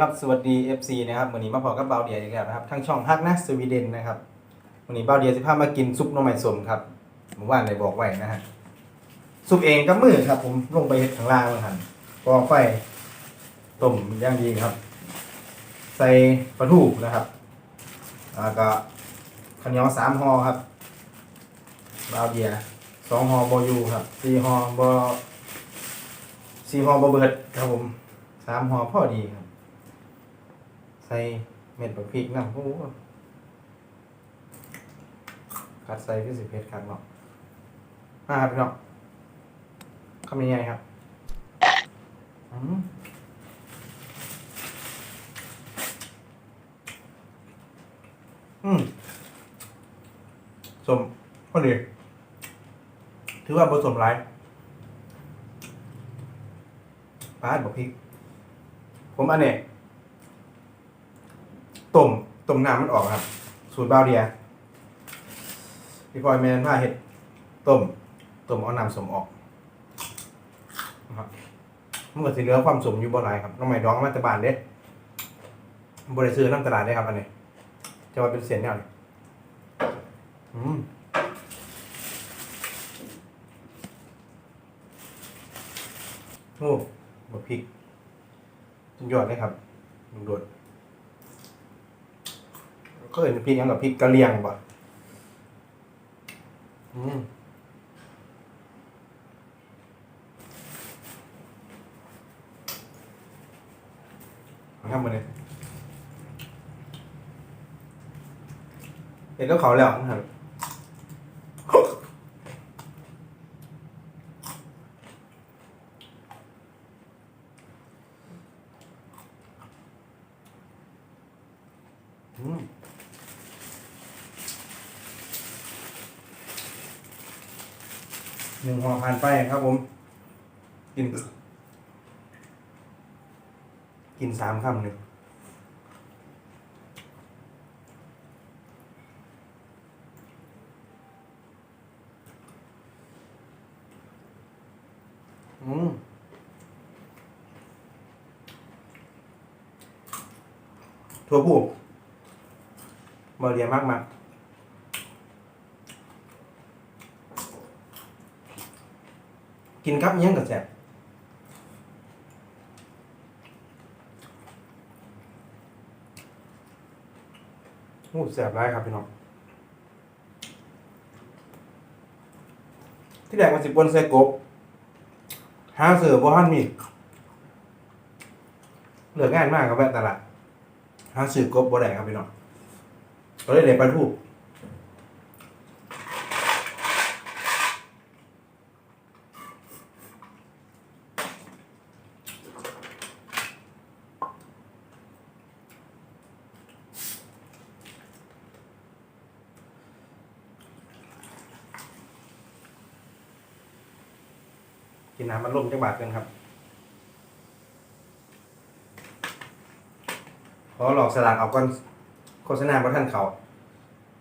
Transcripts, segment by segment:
ครับสวัสดี FC นะครับวันนี้มาพอกับเบาเดียอีกแล้วนะครับทั้งช่องฮักนะสวีเดนนะครับวันนี้เบาเดียสิพามากินซุปหน่อไม้สมครับเมื่อวานเลยบอกไว้นะฮะซุปเองกับมือครับ ผมลงไปเฮ็ดข้างล่างมันหันกอไฟต้มย่างดีครับ ใส่ปลาทูนะครับแล้วก็ข้าวเหนียวสามห่อครับเบาเดียสองห่อบอยูครับสี่ห่อบอสี่ห่อบอเบิดครับผมสามห่อพอดีครับ ใส่เม็ดบักพริกน้ำโอ้โหกัดใส่พี่สิเพชรครับเนาะมาครับพี่น้องคำยังไงครับอืมอืมสมพอดีถือว่าผสมไรปลาดบักพริก ผมอันเนี้ย ต้มต้มน้ำมันออกครับ สูตรบาวเดียพี่พลอยแมนผ้าเห็ดต้มต้มเอาน้ำสมออกนะครับมันก็สิเหลือความสมอยู่บ่หลายครับน้องใหม่ดองมาจากบ้านเด้บริซื้อน้ำตลาดได้ครับอันนี้จะว่าเป็นเสียนเนี่ยอืมโอ้บะพริกสุดยอดเลยครับลุงโดด ก็เห็นพริกยังกับพริกกะเหรี่ยงป่ะอืมทำมาเลยเห็นก็เขาแล้วนะครับอืม นึ่งห่อผ่านไปครับผม กิน กินสามคำหนึ่งอืมถั่วผู้เบอเรียมากมาก กินครับยังกับแซ่บโอ้แซ่บร้ครับพี่น้องที่แรกมันสิบนใส่กบหาเสือบ่ฮันมีเหลือง่านมากครับแวะตลาดหาซื้อกบบ่ได้ครับพี่น้องก็เลยได้ปลาทู กินน้ำมันล่มจังบาทกันครับ ขอหลอกสลากเอาก้อนโฆษณาพระท่านเขา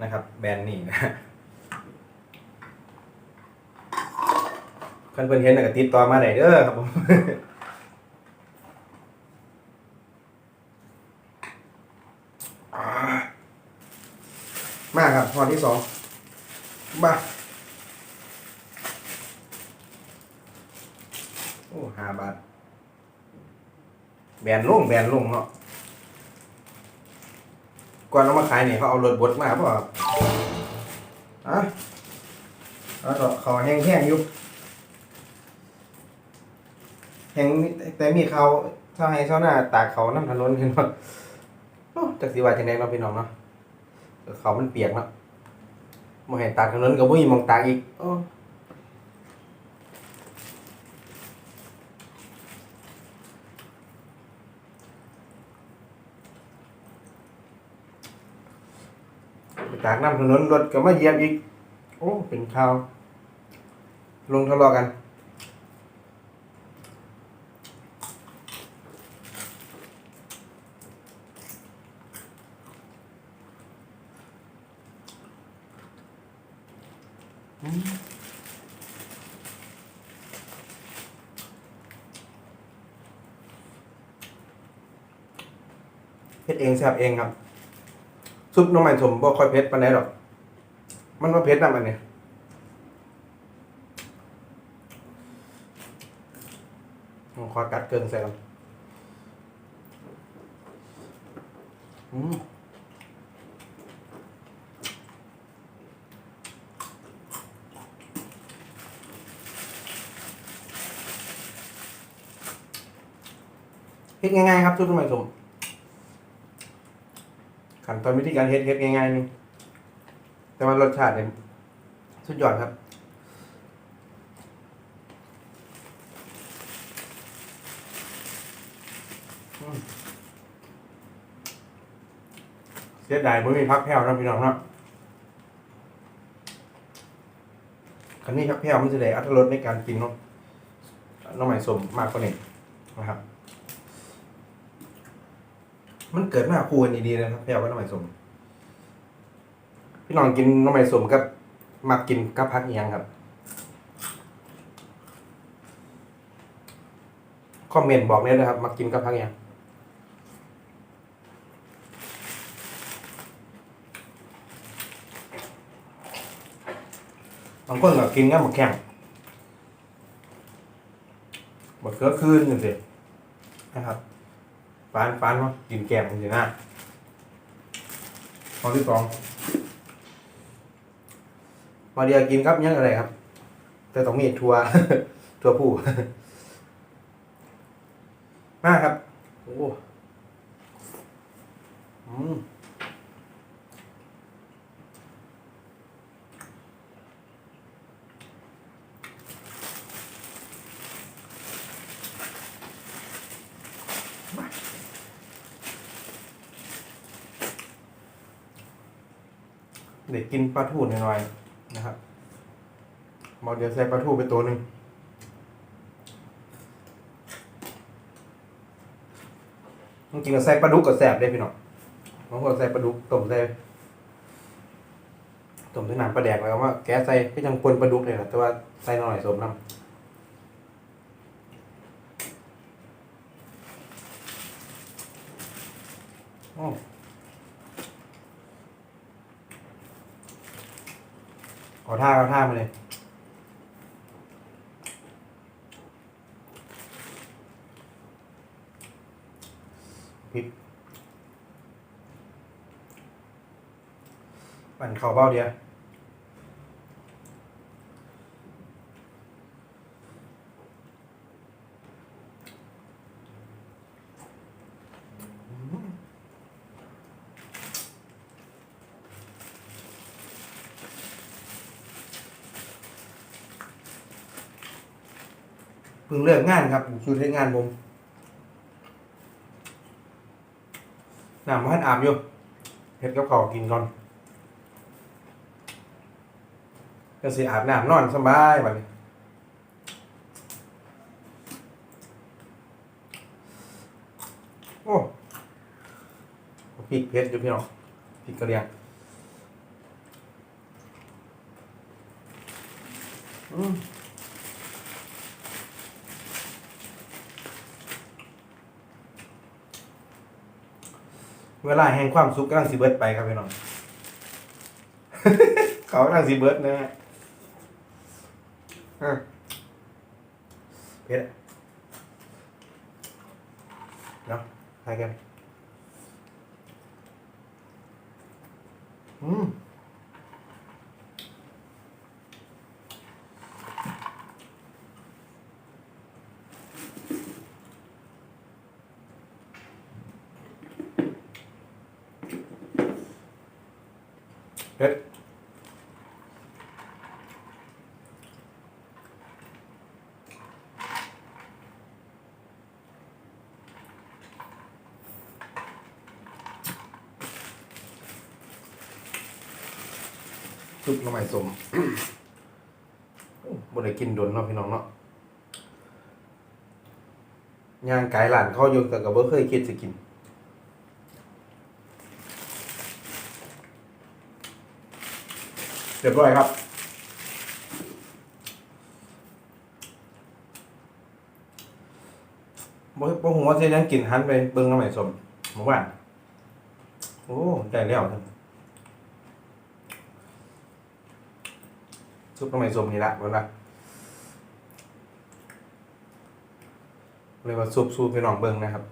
นะครับ แบรนด์นี่นะเพื่อนเพื่อนเห็นแล้วก็ติดต่อมาได้เด้อครับผมอ่ามาครับพอที่สองมาโอ้ห้าบาท แบนลงแบนลงเนาะก่อนเอามาขายเนี่ยเขาเอารถบดมาเปล่าอะแล้วก็เขาแห้งๆอยู่แห้งแต่มีเขาเท่าให้เท่าหน้าตากเขาน้ำถนนเห็นป่ะจากสีว่าจังไดเนาะพี่น้องเนาะเขามันเปียกเนาะมาให้ตากถนนก็บ่มีหมองตากอีก ไปตากน้ำถนนรถก็มาเหยียบอีก โอ้ เป็นข่าว ลงทะเลาะกัน เฮ็ดเองแซ่บเองครับ ซุปน้ำมันสมบ่ค่อยเผ็ดปานใดหรอก มันว่าเผ็ดนำอันนี้ขอกัดเกินใส่กันอืมเฮ็ดง่ายๆครับซุปหน้ำมันสม ขั้นตอนวิธีการเฮ็ดเฮ็ดง่ายๆนี่แต่ว่ารสชาติเนี่ยสุดยอดครับเสียดายไม่มีพักแพ้วนะพี่น้องเนาะคันนี้พักแพ้วมันจะได้อัตรสในการกินเนาะน้องใหม่สมมากกว่านี้นะครับ มันเกิดมาคู่กันดีๆนะครับแพ้วกับน้องใหม่สมพี่น้องกินน้องใหม่สมกับมักกินกับพักเอียงครับคอมเมนต์บอกเลยนะครับมักกินกับพักเอียงบางคนก็กินกับหมกแข้งหมกเกลือคืนนี่สินะครับ ฟันฟันว่ากินแกงจริงๆนะข้อที่สองมาเดียวกินครับยังอะไรครับ แต่ต้องมีทัวทัวผู้มากครับ โอ้อืม ด็กกินปลาทูหน่อยๆนะครับบอกเดี๋ยวใส่ปลาทูไปตัวหนึ่งจริงๆก็ใส่ปลาดุกก็แสบได้พี่น้องบางคนใส่ปลาดุกต้มใส่ต้มใส่น้ำปลาแดกแล้วว่าแกใส่ก็ยังปนปลาดุกเลยนะแต่ว่าใส่หน่อยสมน้ำอ้อ ขอท่าขอท่ามาเลยพริกปั่นเข่าเบ้าเดียว เพิ่งเลิกงานครับชูเทศงานผมน้ำมันอาบอยู่เห็ดกับข้าวกินก่อนก็สิอาบน้ำนอนสบายบัดนี้โอ้พริกเผ็ดอยู่พี่น้องพริกกระเดียงอืม เวลาแห่งความสุขกำลังสิเบิดไปครับพี่น้อง เขากำลังสิเบิดนะฮะอะเผ็ดเนาะใครกันอืม เพชรซุปน้ำใหม่สมบ่ได้กินโดนเนาะพี่น้องเนาะย่างไก่หลานเขาอยู่แต่ก็บ่เคยคิดจะกิน รียบร้อยครับ บ่บ่ฮู้ว่าสิยังกินหันไปเบิ่งน้ำใหม่สมเมื่อวานโอ้ได้แล้วท่านซุปน้ำมันส้มนี่ละเบิ่งละเรียกว่าซุปซูพี่น้องเบิ่งนะครับ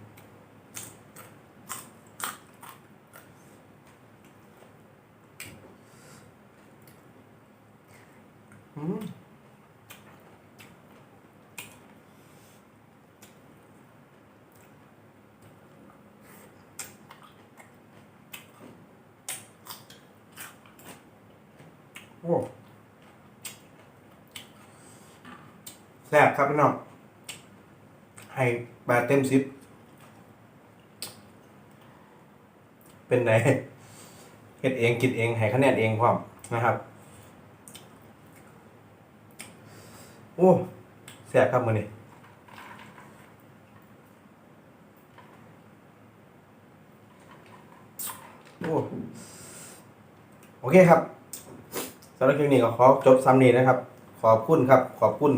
อืม โอ้แซ่บครับพี่น้องให้แปดเต็มสิบเป็นไงเฮ็ดเองกินเองให้คะแนนเองพร้อมนะครับโอ้แซ่บครับมือนี่โอ้โอเคครับ สำหรับคลิปนี้ก็ขอจบซ้ำนี้นะครับ ขอบคุณครับ ขอบคุณ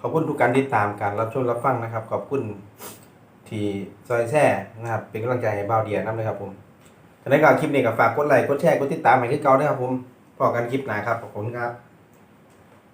ขอบคุณทุกการติดตามการรับชมรับฟังนะครับ ขอบคุณที่ซอยแช่นะครับ เป็นกำลังใจให้บ่าวเดียน้ำเลยครับผมฉะนั้นก็คลิปนี้ก็ฝากกดไลค์กดแชร์กดติดตามให้ที่เก่าด้วยครับผมพอกันคลิปหน้าครับขอบคุณครับ